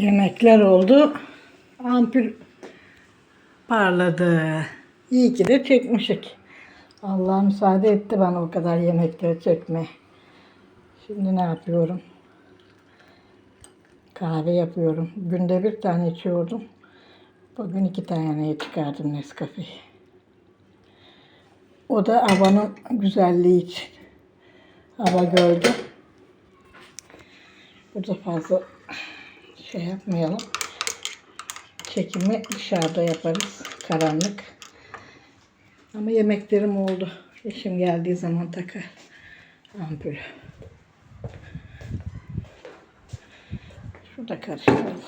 Yemekler oldu. Ampul parladı. İyi ki de çekmişik. Allah müsaade etti bana o kadar yemekleri çekmeye. Şimdi ne yapıyorum? Kahve yapıyorum. Günde bir tane içiyordum. Bugün iki taneye çıkardım Nescafe'yi. O da havanın güzelliği için. Hava gördü. Burada fazla şey yapmayalım. Çekimi dışarıda yaparız. Karanlık. Ama yemeklerim oldu. Eşim geldiği zaman takar ampulü. Şurada karıştıralım.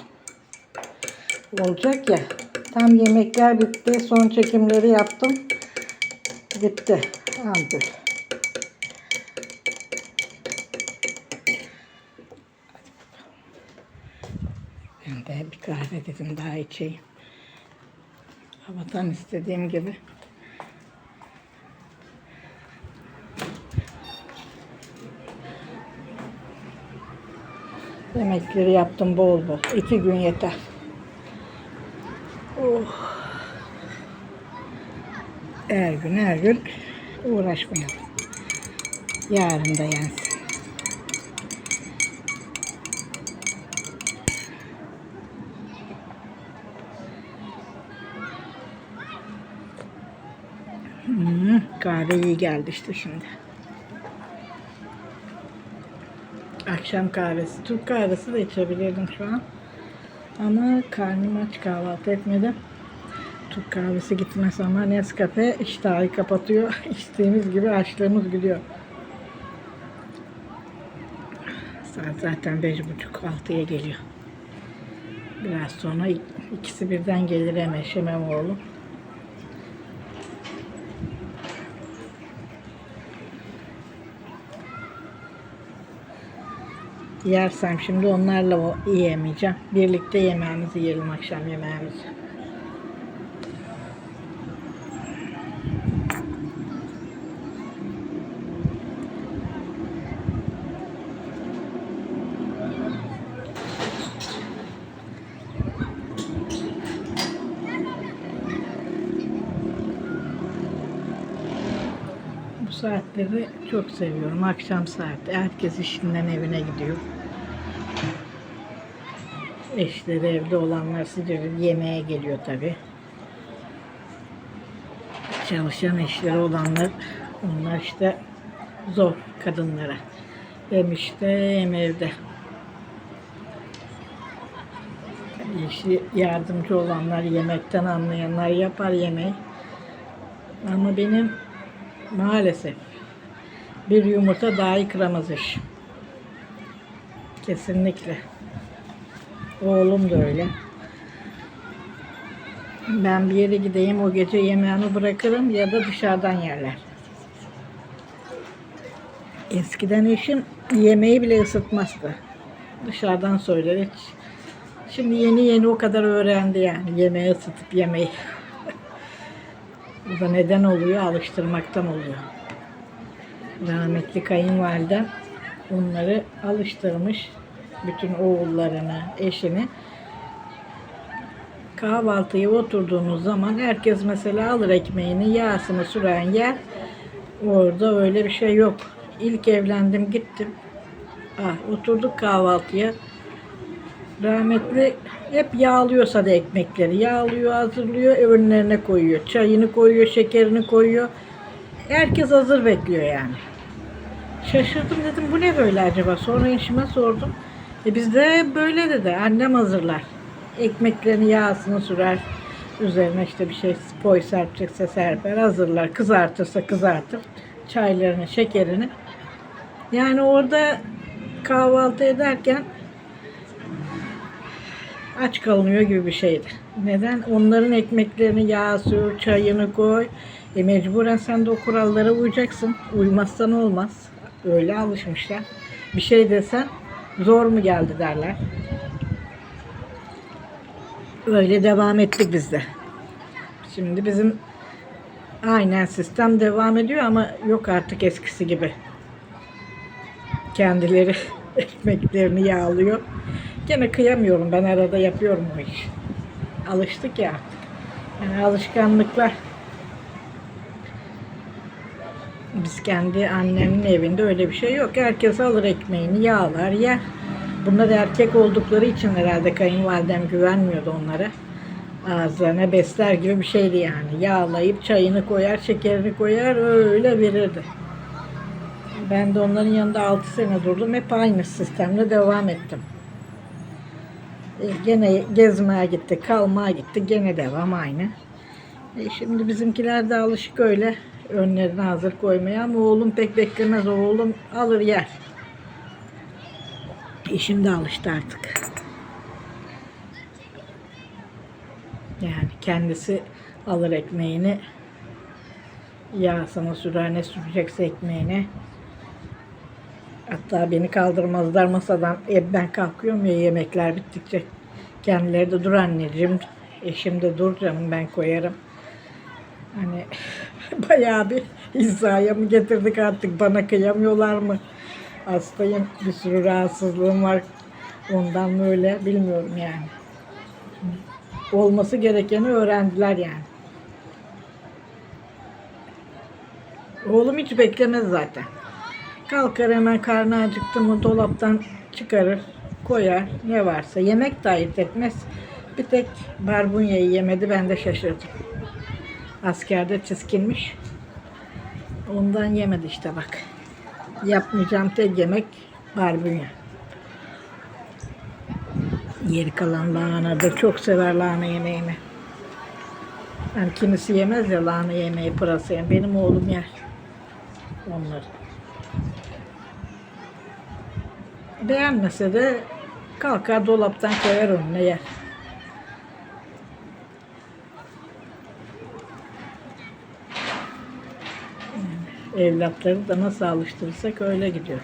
Olacak ya. Tam yemekler bitti. Son çekimleri yaptım. Bitti. Ampul. Ben de bir kahve dedim daha içeyim. Havadan istediğim gibi. Yemekleri yaptım bol bol. İki gün yeter. Oh. Her gün her gün uğraşmayalım. Yarın da yensin. Hmm, kahve iyi geldi işte şimdi. Akşam kahvesi, Türk kahvesi de içebilirdim şu an. Ama karnım aç kahvaltı etmedim. Türk kahvesi gitmez ama Nescafe iştahı kapatıyor. İçtiğimiz gibi açlığımız gidiyor. Saat zaten beş buçuk altıya geliyor. Biraz sonra ik- ikisi birden gelir hem eşim hem oğlum. Yersem şimdi onlarla o yiyemeyeceğim. Birlikte yemeğimizi yiyelim akşam yemeğimizi. Saatleri çok seviyorum. Akşam saati. Herkes işinden evine gidiyor. Eşleri evde olanlar sıcak yemeğe geliyor tabi. Çalışan eşleri olanlar onlar işte zor kadınlara. Hem işte hem evde. İşi yardımcı olanlar, yemekten anlayanlar yapar yemeği. Ama benim maalesef bir yumurta dahi kıramaz iş. Kesinlikle. Oğlum da öyle. Ben bir yere gideyim o gece yemeğimi bırakırım ya da dışarıdan yerler. Eskiden eşim yemeği bile ısıtmazdı. Dışarıdan söyler hiç. Şimdi yeni yeni o kadar öğrendi yani yemeği ısıtıp yemeyi. Bu da neden oluyor? Alıştırmaktan oluyor. Rahmetli kayınvalidem onları alıştırmış. Bütün oğullarını, eşini. Kahvaltıya oturduğumuz zaman herkes mesela alır ekmeğini, yağsını süren yer. Orada öyle bir şey yok. İlk evlendim gittim. Ah, oturduk kahvaltıya. Rahmetli hep yağlıyorsa da ekmekleri. Yağlıyor, hazırlıyor, önlerine koyuyor. Çayını koyuyor, şekerini koyuyor. Herkes hazır bekliyor yani. Şaşırdım dedim bu ne böyle acaba? Sonra eşime sordum. E bizde böyle dedi. Annem hazırlar. Ekmeklerini yağsını sürer. Üzerine işte bir şey poy serpecekse serper. Hazırlar. Kızartırsa kızartır. Çaylarını, şekerini. Yani orada kahvaltı ederken aç kalınıyor gibi bir şeydi. Neden? Onların ekmeklerini yağ sür, çayını koy. E mecburen sen de o kurallara uyacaksın. Uymazsan olmaz. Öyle alışmışlar. Bir şey desen zor mu geldi derler. Öyle devam ettik biz de. Şimdi bizim aynen sistem devam ediyor ama yok artık eskisi gibi. Kendileri ekmeklerini yağlıyor. Gene kıyamıyorum. Ben arada yapıyorum o işi. Alıştık ya. Yani alışkanlıklar. Biz kendi annemin evinde öyle bir şey yok. Herkes alır ekmeğini, yağlar, yer. Bunlar erkek oldukları için herhalde kayınvalidem güvenmiyordu onlara. Ağızlarına besler gibi bir şeydi yani. Yağlayıp çayını koyar, şekerini koyar, öyle verirdi. Ben de onların yanında 6 sene durdum. Hep aynı sistemle devam ettim. E, gene gezmeye gitti, kalmaya gitti. Gene devam aynı. E, şimdi bizimkiler de alışık öyle önlerine hazır koymaya ama oğlum pek beklemez. Oğlum alır yer. E, şimdi alıştı artık. Yani kendisi alır ekmeğini yağsına sürer ne sürecekse ekmeğini hatta beni kaldırmazlar masadan e, ben kalkıyorum ya yemekler bittikçe kendileri de dur anneciğim eşim de dur canım ben koyarım hani bayağı bir hizaya mı getirdik artık bana kıyamıyorlar mı hastayım bir sürü rahatsızlığım var ondan böyle bilmiyorum yani olması gerekeni öğrendiler yani. Oğlum hiç beklemez zaten. Kalkar hemen karnı acıktı mı dolaptan çıkarır, koyar ne varsa. Yemek de etmez. Bir tek barbunyayı yemedi ben de şaşırdım. Askerde çizkinmiş. Ondan yemedi işte bak. Yapmayacağım tek yemek barbunya. Yeri kalan lahana da çok sever lahana yemeğini. Yani kimisi yemez ya lahana yemeği, pırasa yemeği. Benim oğlum yer onları. Beğenmese de kalkar dolaptan koyar önüne yer. Yani evlatları da nasıl alıştırırsak öyle gidiyor.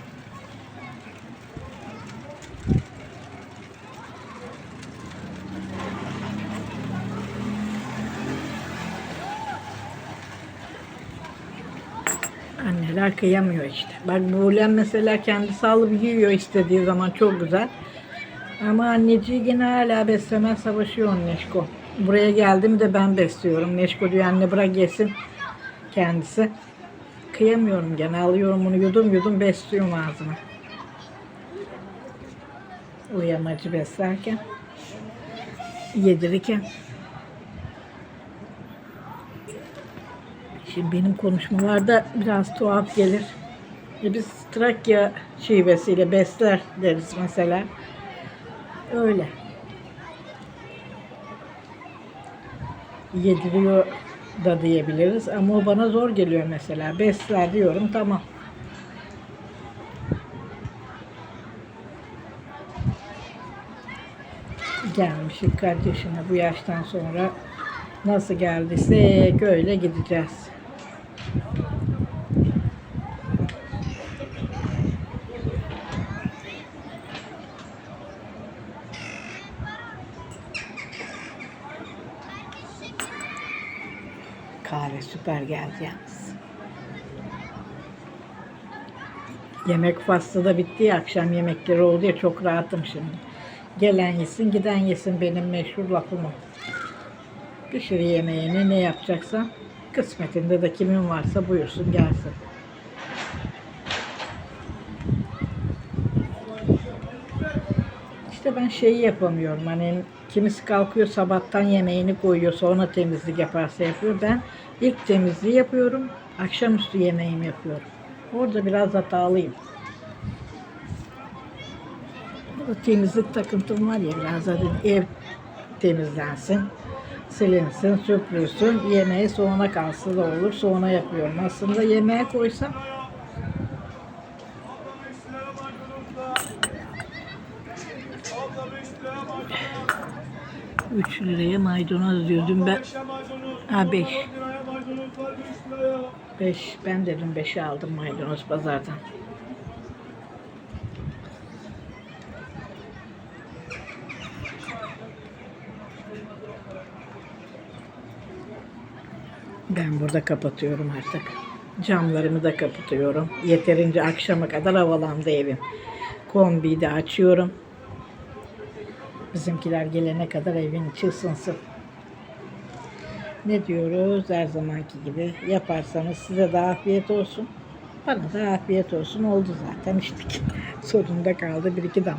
Anneler kıyamıyor işte. Bak Buğulen mesela kendisi alıp yiyor istediği zaman çok güzel. Ama anneciği gene hala besleme savaşıyor Neşko. Buraya geldim de ben besliyorum. Neşko diyor anne bırak yesin kendisi. Kıyamıyorum gene alıyorum onu yudum yudum besliyorum ağzıma. Uyamacı beslerken. Yedirirken. Şimdi benim konuşmalarda biraz tuhaf gelir. E biz Trakya şivesiyle besler deriz mesela. Öyle. Yediriyor da diyebiliriz ama o bana zor geliyor mesela. Besler diyorum tamam. Gelmişik kaç yaşına bu yaştan sonra nasıl geldiysek öyle gideceğiz. Kahve süper geldi yalnız. Yemek faslı da bitti ya, akşam yemekleri oldu ya çok rahatım şimdi. Gelen yesin, giden yesin benim meşhur lafım o. Pişir yemeğini ne yapacaksan kısmetinde de kimin varsa buyursun gelsin. İşte ben şeyi yapamıyorum hani kimisi kalkıyor sabahtan yemeğini koyuyor sonra temizlik yaparsa yapıyor. Ben ilk temizliği yapıyorum akşamüstü yemeğimi yapıyorum. Orada biraz hatalıyım. O temizlik takıntım var ya biraz da ev temizlensin, silinsin, süpürsün, yemeği soğuna kalsın da olur, soğuna yapıyorum. Aslında yemeğe koysam liraya maydanoz diyordum ben. Ha beş. Beş. Ben dedim beşe aldım maydanoz pazardan. Ben burada kapatıyorum artık. Camlarımı da kapatıyorum. Yeterince akşama kadar havalandı evim. Kombiyi de açıyorum. Bizimkiler gelene kadar evin içi ısınsın. Ne diyoruz her zamanki gibi yaparsanız size de afiyet olsun. Bana da afiyet olsun oldu zaten içtik. Sonunda kaldı bir iki damla.